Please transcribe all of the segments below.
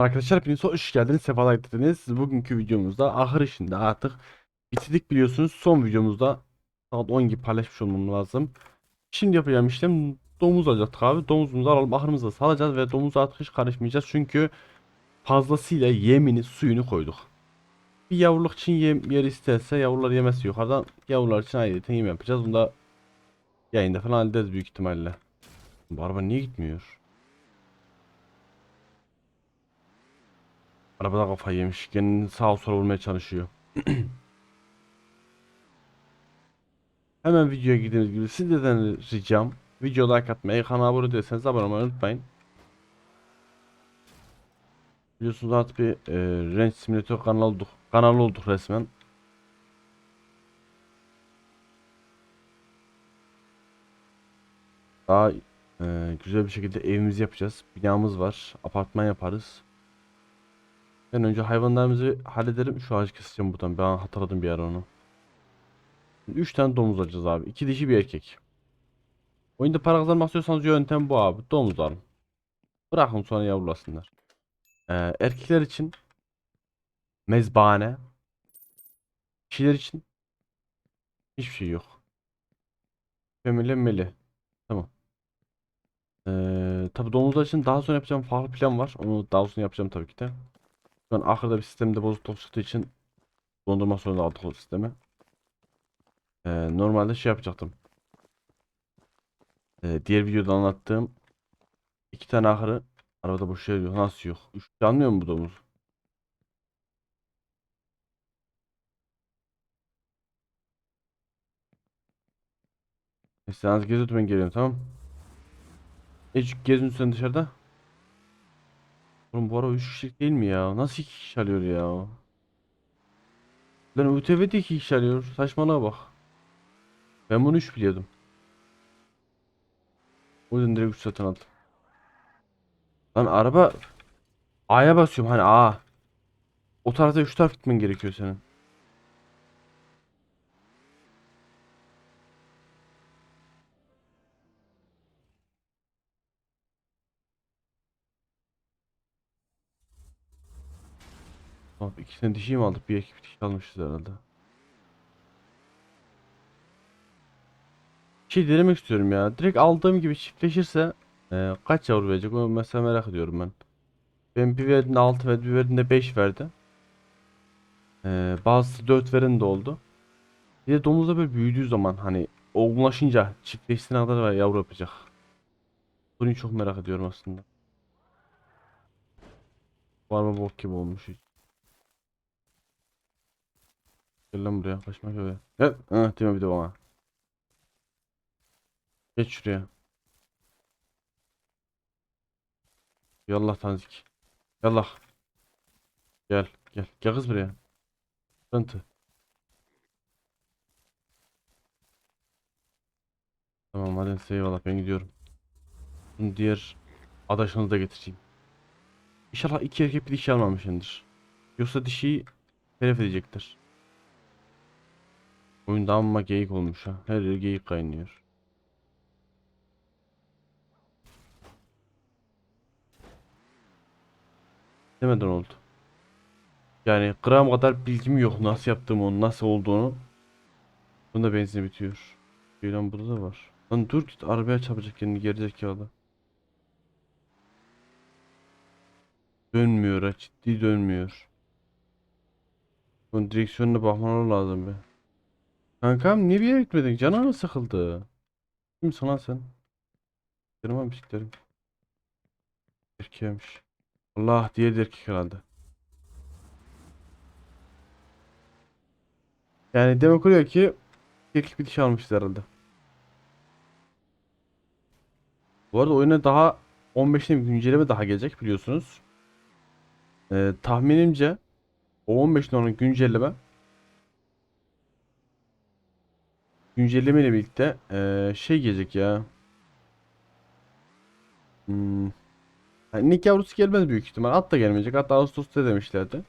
Arkadaşlar hepiniz hoş geldiniz, sefalar getirdiniz. Bugünkü videomuzda ahır işinde artık bitirdik biliyorsunuz. Son videomuzda saat 10 gibi paylaşmış olmam lazım. Şimdi yapacağım işlem domuz alacaktık abi. Domuzumuzu alalım, ahırımıza salacağız ve domuza artık hiç karışmayacağız. Çünkü fazlasıyla yemini, suyunu koyduk. Bir yavruluk için yem yer isterse yavrular yemesi yukarıdan. Yavrular için ayrıca yem yapacağız. Bunu da yayında falan hallederiz büyük ihtimalle. Bu araba niye gitmiyor? Arabada kafayı yemiş. Kendini sağa sola vurmaya çalışıyor. Hemen videoya gittiğimiz gibi sizlerden ricam video like atmayı, kanala abone değilseniz abone olmayı unutmayın. Biliyorsunuz artık bir e, Range Simulator kanalı olduk. Kanalı olduk resmen. Daha e, güzel bir şekilde evimizi yapacağız. Binamız var. Apartman yaparız. Ben önce hayvanlarımızı hallederim. Şu ağacı keseceğim buradan. Ben hatırladım bir ara onu. 3 tane domuz alacağız abi. 2 dişi bir erkek. Oyunda para kazanmak istiyorsanız yöntem bu abi. Domuz alın. Bırakın sonra yavrulasınlar. Ee, erkekler için mezbahane. Kişiler için hiçbir şey yok. Femile meli. Tamam. Ee, tabi domuzlar için daha sonra yapacağım farklı plan var. Onu daha sonra yapacağım tabii ki de. Şu ahırda bir sistemde bozukluk çıktığı için dondurma zorunda aldık o sistemi. Ee, normalde şey yapacaktım. Ee, diğer videoda anlattığım iki tane ahırı arabada boş yer yok. Nasıl yok? Üç anlıyor mu bu domuz? Az geziyordum ben geliyorum tamam. Hiç gezin sen dışarıda. Oğlum bu araba 3 kişilik değil mi ya? Nasıl 2 kişi alıyor ya? Lan ÖTV'de 2 kişi alıyor. Saçmalığa bak. Ben bunu 3 biliyordum. O yüzden direkt 3 satın aldım. Lan araba A'ya basıyorum hani A. O tarafta 3 taraf gitmen gerekiyor senin. Abi ikisini dişi mi aldık? Bir ekip dişi almışız herhalde. Şey denemek istiyorum ya. Direkt aldığım gibi çiftleşirse e, kaç yavru verecek? Onu mesela merak ediyorum ben. Ben bir verdiğinde 6 verdi, bir verdiğinde 5 verdi. E, bazısı 4 veren de oldu. Bir de domuzda böyle büyüdüğü zaman hani olgunlaşınca çiftleştiğine kadar yavru yapacak. Bunu çok merak ediyorum aslında. Var mı bok gibi olmuş hiç. Gel lan buraya kaçmak öyle. Gel. Ha, deme bir de bana. Geç şuraya. Yallah tanzik. Yallah. Gel. Gel. Gel kız buraya. Sıkıntı. Tamam hadi size eyvallah ben gidiyorum. Bunu diğer adaşınızı da getireyim. İnşallah iki erkek bir dişi almamışındır. Yoksa dişiyi telef edecektir. Oyunda amma geyik olmuş ha. Her yer geyik kaynıyor. Demeden oldu. Yani gram kadar bilgim yok nasıl yaptığımı onun nasıl olduğunu. Bunda benzin bitiyor. Lan burada da var. Lan dur git arabaya çarpacak kendini gerizekalı. Dönmüyor ha ciddi dönmüyor. Bunun direksiyonuna bakmaları lazım be. Kankam niye bir yere gitmedin? Canın mı sıkıldı? Kimsin lan sen? Benim bisiklerim. Erkeğmiş. Allah de erkek herhalde. Yani demek oluyor ki erkek bir dişi almışız herhalde. Bu arada oyuna daha 15'te bir güncelleme daha gelecek biliyorsunuz. Ee, tahminimce o 15'te olan güncelleme güncelleme ile birlikte ee, şey gelecek ya. Hmm. Yani inek yavrusu gelmez büyük ihtimal. At da gelmeyecek. Hatta Ağustos'ta demişlerdi.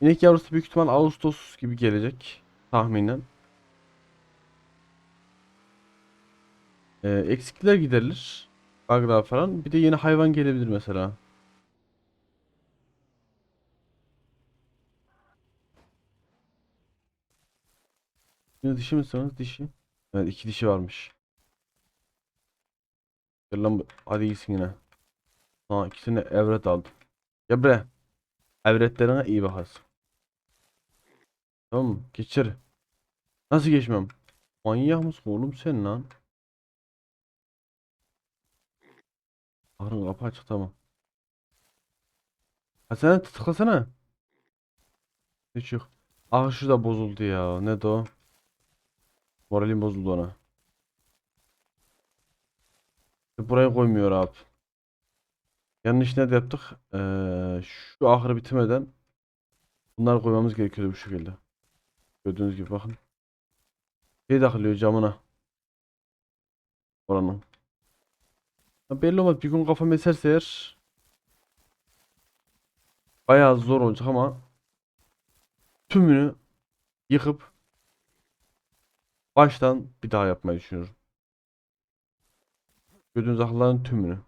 İnek yavrusu büyük ihtimal Ağustos gibi gelecek. Tahminen. Ee, eksikler giderilir. Bug'lar falan. Bir de yeni hayvan gelebilir mesela. Yine dişi misiniz? Dişi. Evet iki dişi varmış. Gel lan hadi iyisin yine. Ha ikisini evret aldım. Gel bre. Evretlerine iyi bakarsın. Tamam? Geçir. Nasıl geçmem? Manyak mısın oğlum sen lan? Arın kapı açık tamam. Ha sen tıklasana. Hiç yok. Ah şu da bozuldu ya. Ne de o? Moralim bozuldu ona. Buraya koymuyor abi. Yanlış ne yaptık? Ee, şu ahırı bitirmeden bunları koymamız gerekiyordu bu şekilde. Gördüğünüz gibi bakın. Şey takılıyor camına. Oranın. Ha, belli olmaz. Bir gün kafam eserse eğer bayağı zor olacak ama tümünü yıkıp baştan bir daha yapmayı düşünüyorum. Gördüğünüz ahırların tümünü.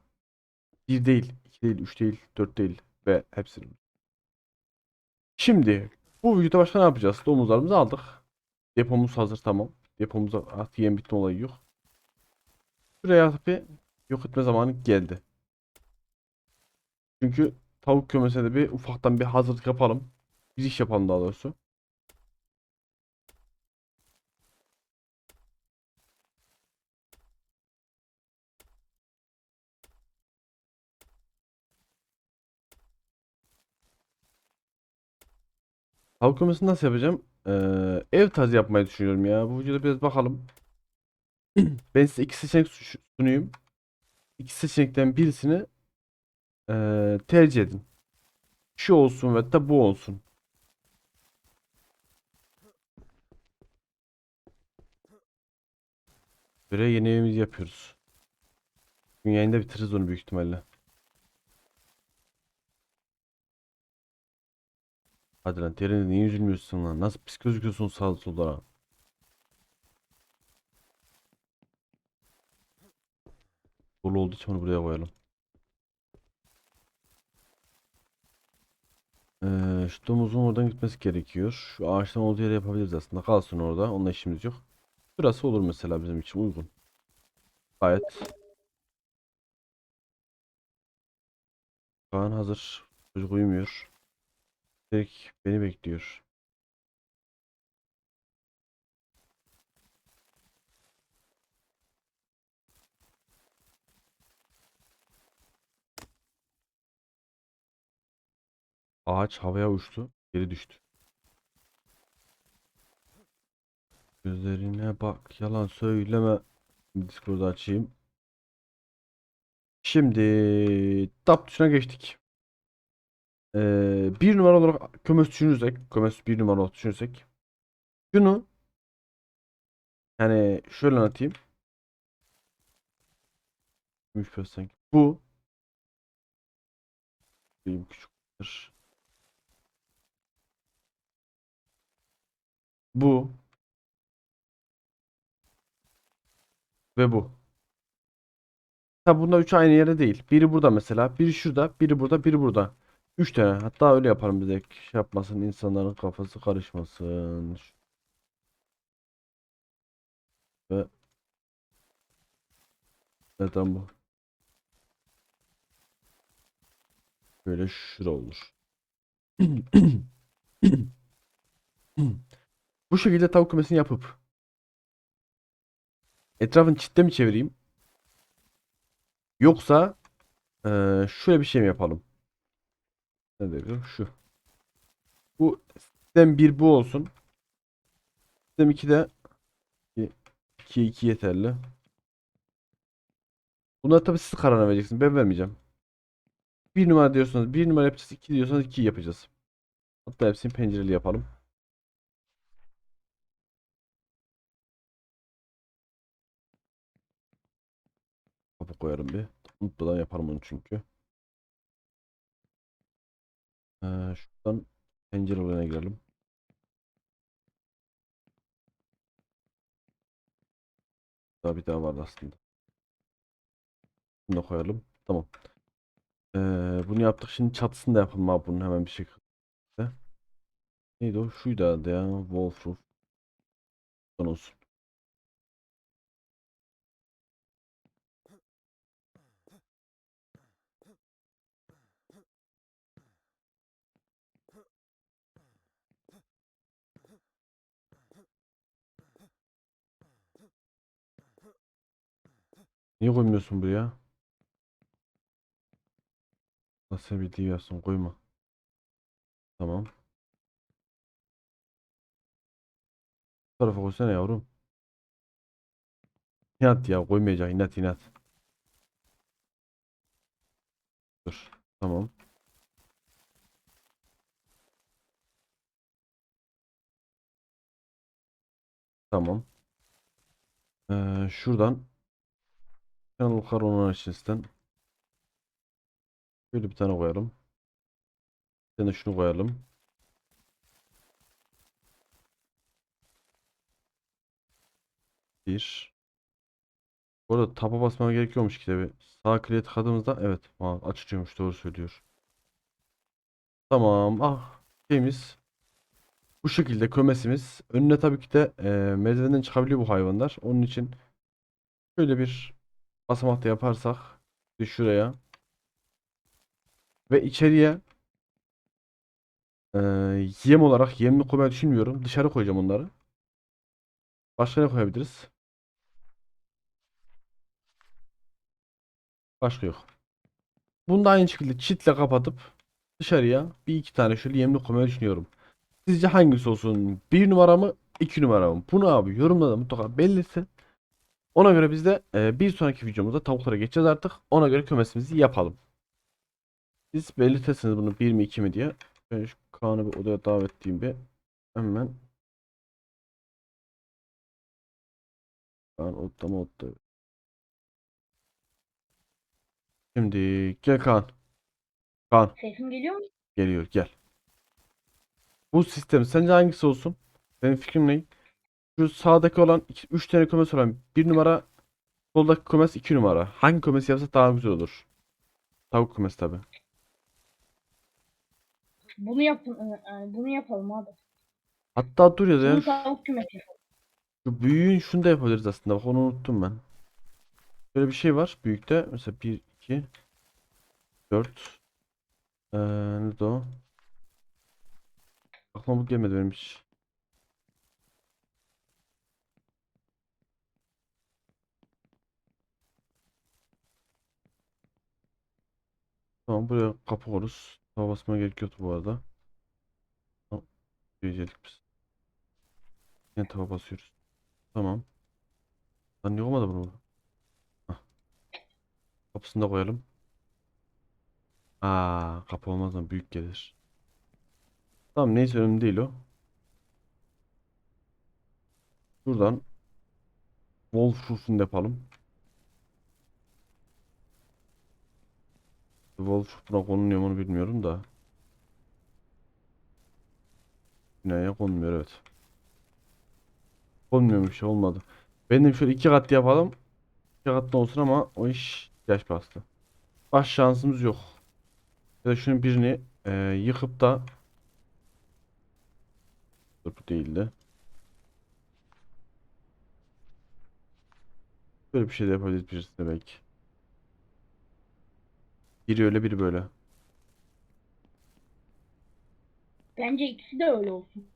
Bir değil, iki değil, üç değil, dört değil ve hepsini. Şimdi bu videoda başka ne yapacağız? Domuzlarımızı aldık. Depomuz hazır tamam. Depomuzda artık yem bitme olayı yok. Şuraya artık bir yok etme zamanı geldi. Çünkü tavuk kümesine de bir ufaktan bir hazırlık yapalım. Bir iş yapalım daha doğrusu. Tavuk kümesini nasıl yapacağım? Ee, ev tarzı yapmayı düşünüyorum ya. Bu videoda biraz bakalım. Ben size iki seçenek su- sunayım. İki seçenekten birisini ee, tercih edin. Şu olsun ve da bu olsun. Böyle yeni evimizi yapıyoruz. Bugün yayında bitiririz onu büyük ihtimalle. Hadi lan derine niye üzülmüyorsun lan? Nasıl pis gözüküyorsun sağda solda? Dolu olduğu için onu buraya koyalım. Ee, şu domuzun oradan gitmesi gerekiyor. Şu ağaçtan olduğu yere yapabiliriz aslında. Kalsın orada. Onunla işimiz yok. Burası olur mesela bizim için uygun. Gayet. Kaan hazır. Çocuk uyumuyor. Direkt beni bekliyor. Ağaç havaya uçtu. Geri düştü. Gözlerine bak. Yalan söyleme. Discord'u açayım. Şimdi tap tuşuna geçtik. Ee, bir numara olarak kömür düşünürsek, kömür bir numara olarak düşünürsek, şunu yani şöyle anlatayım. Bu benim küçüktür. Bu ve bu. Tabi bunlar üç aynı yere değil. Biri burada mesela, biri şurada, biri burada, biri burada. Üç tane. Hatta öyle yaparım bize. Şey yapmasın, insanların kafası karışmasın. Ve neden bu? Böyle şura olur. Bu şekilde tavuk kümesini yapıp etrafını çitle mi çevireyim? Yoksa eee, şöyle bir şey mi yapalım? Ne diyorum? Şu. Bu sistem 1 bu olsun. Sistem 2 de 2 2 yeterli. Bunlar tabii siz karar vereceksiniz. Ben vermeyeceğim. 1 numara diyorsanız 1 numara yapacağız. 2 diyorsanız 2 yapacağız. Hatta hepsini pencereli yapalım. Kapı koyarım bir. Unutmadan yaparım onu çünkü. Şuradan pencere olayına girelim. Daha bir daha vardı aslında. Bunu da koyalım. Tamam. Ee, bunu yaptık. Şimdi çatısını da yapalım abi bunun hemen bir şekilde. Neydi o? Şuydu herhalde ya. Wolf roof. Son olsun. Niye koymuyorsun buraya? Nasıl bir diyorsun koyma. Tamam. Bu tarafa koysana yavrum. İnat ya koymayacak inat inat. Dur. Tamam. Tamam. Ee, şuradan Channel Caron içerisinden şöyle bir tane koyalım. Bir tane şunu koyalım. Bir. Bu arada taba basmama gerekiyormuş ki tabi. Sağ kliğe tıkladığımızda evet açılıyormuş doğru söylüyor. Tamam ah şeyimiz bu şekilde kümesimiz. Önüne tabii ki de e, merdivenden çıkabiliyor bu hayvanlar. Onun için şöyle bir basamak da yaparsak bir şuraya ve içeriye e, yem olarak yemli koymayı düşünmüyorum. Dışarı koyacağım onları. Başka ne koyabiliriz? Başka yok. Bunu da aynı şekilde çitle kapatıp dışarıya bir iki tane şöyle yemli koymayı düşünüyorum. Sizce hangisi olsun? Bir numara mı? iki numara mı? Bunu abi yorumlarda mutlaka belirtin. Ona göre biz de e, bir sonraki videomuzda tavuklara geçeceğiz artık. Ona göre kümesimizi yapalım. Siz belirtirsiniz bunu bir mi iki mi diye. Ben şu Kaan'ı bir odaya davet edeyim bir. Hemen. Kaan odada mı odada? Şimdi gel Kaan. Kaan Sesim geliyor mu? geliyor gel. Bu sistem sence hangisi olsun? Benim fikrim ne? Şu sağdaki olan 3 tane kümes olan bir numara soldaki kümes 2 numara. Hangi kümesi yapsak daha güzel olur? Tavuk kümesi tabi. Bunu yapın, e, e, bunu yapalım abi. Hatta dur ya da Bunu tavuk kümesi yapalım. şu büyüğün şunu da yapabiliriz aslında. Bak onu unuttum ben. Böyle bir şey var büyükte. Mesela 1, 2, 4. Ee, nerede o? Aklıma bu gelmedi benim hiç. Tamam buraya kapı koyarız. Tava basmaya gerek yoktu bu arada. Tamam. Biz. Yine tava basıyoruz. Tamam. Lan niye olmadı bunu? Hah. Kapısını da koyalım. Aa, kapı olmaz lan büyük gelir. Tamam neyse önemli değil o. Buradan Wolf Roof'unu yapalım. Wolf buna konuluyor mu bilmiyorum da. Binaya konmuyor evet. Konmuyormuş olmadı. Benim şöyle iki kat yapalım. İki katlı olsun ama o iş yaş bastı. Baş şansımız yok. Ya da şunun birini e, yıkıp da Dur bu değildi. Böyle bir şey de yapabiliriz belki. Biri öyle biri böyle. Bence ikisi de öyle olsun.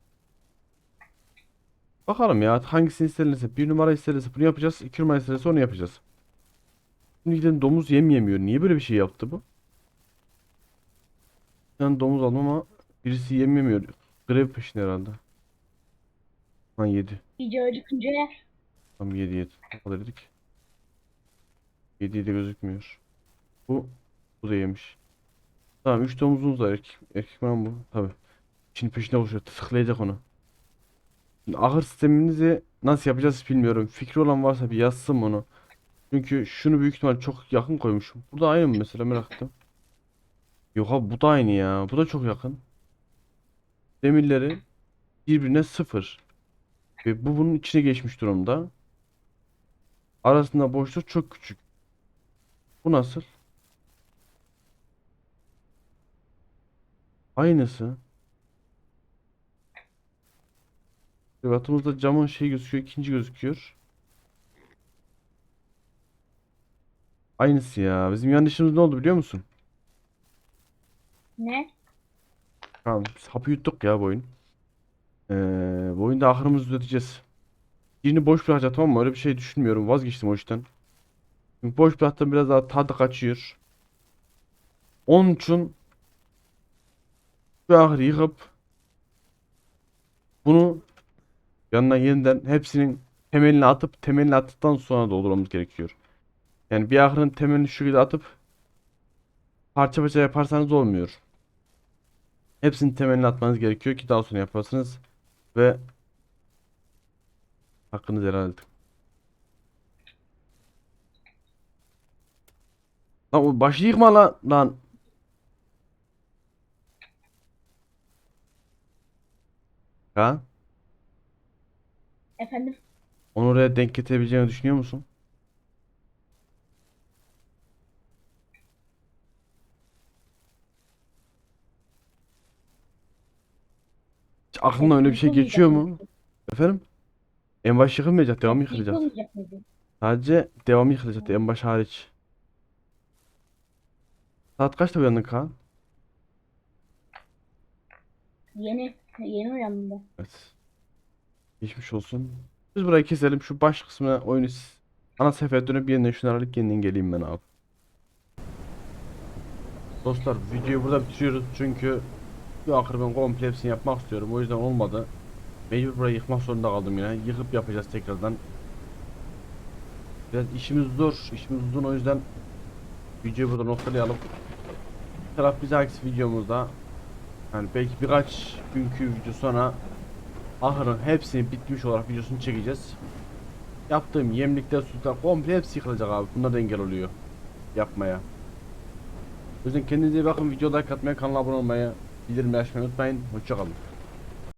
Bakalım ya hangisini isterlerse. Bir numara isterlerse bunu yapacağız. iki numara isterlerse onu yapacağız. Şimdi gidelim domuz yem yemiyor. Niye böyle bir şey yaptı bu? Ben domuz aldım ama birisi yem yemiyor. Grev peşinde herhalde. Ha yedi. İyice acıkınca yer. Tam 7 7. Ne kadar dedik? 7 7 gözükmüyor. Bu bu da yemiş. Tamam 3 domuzumuz var. Erkek, erkek mı bu? Tabii. Şimdi peşine koşuyor. Tıklayacak onu. Şimdi ahır sistemimizi nasıl yapacağız bilmiyorum. Fikri olan varsa bir yazsın bunu. Çünkü şunu büyük ihtimal çok yakın koymuşum. Bu da aynı mı mesela merak ettim. Yok abi bu da aynı ya. Bu da çok yakın. Demirleri birbirine sıfır. Ve bu bunun içine geçmiş durumda. Arasında boşluk çok küçük. Bu nasıl? Aynısı. Privatımızda camın şey gözüküyor, ikinci gözüküyor. Aynısı ya. Bizim yanlışımız ne oldu biliyor musun? Ne? Tamam, biz hapı yuttuk ya bu oyun. Ee, bu oyunda ahırımızı düzelteceğiz. Birini boş bırakacağım tamam mı? Öyle bir şey düşünmüyorum. Vazgeçtim o işten. Çünkü boş bıraktım biraz daha tadı kaçıyor. Onun için şu ahırı yıkıp bunu yanına yeniden hepsinin temelini atıp temelini attıktan sonra doldurmamız gerekiyor. Yani bir ahırın temelini şu şekilde atıp parça parça yaparsanız olmuyor. Hepsinin temelini atmanız gerekiyor ki daha sonra yaparsınız ve hakkınızı helal edin. Lan o başı yıkma lan lan. Ha? Efendim? Onu oraya denk getirebileceğini düşünüyor musun? Hiç aklından öyle bir şey Yıkılmayacak geçiyor mu? mıydı? Efendim? En baş yıkılmayacak, devamı yıkılacak. Yıkılmayacak mıydı? Sadece devamı yıkılacak, en baş hariç. Saat kaçta uyandın Kaan? Yeni. Yeni uyandım. Evet. Geçmiş olsun. Biz burayı keselim. Şu baş kısmına oyunu ana sayfaya dönüp yeniden şunları alıp yeniden geleyim ben abi. Dostlar videoyu burada bitiriyoruz çünkü bu ahır ben komple hepsini yapmak istiyorum. O yüzden olmadı. Mecbur burayı yıkmak zorunda kaldım yine. Yıkıp yapacağız tekrardan. Biraz işimiz zor. işimiz uzun o yüzden videoyu burada noktalayalım. Bir taraf bir dahaki videomuzda yani belki birkaç günkü video sonra ahırın hepsini bitmiş olarak videosunu çekeceğiz. Yaptığım yemlikler, sütler komple hepsi yıkılacak abi. Bunlar da engel oluyor yapmaya. O yüzden kendinize bakın. Video like atmayı, kanala abone olmayı, bildirimleri açmayı unutmayın. Hoşçakalın.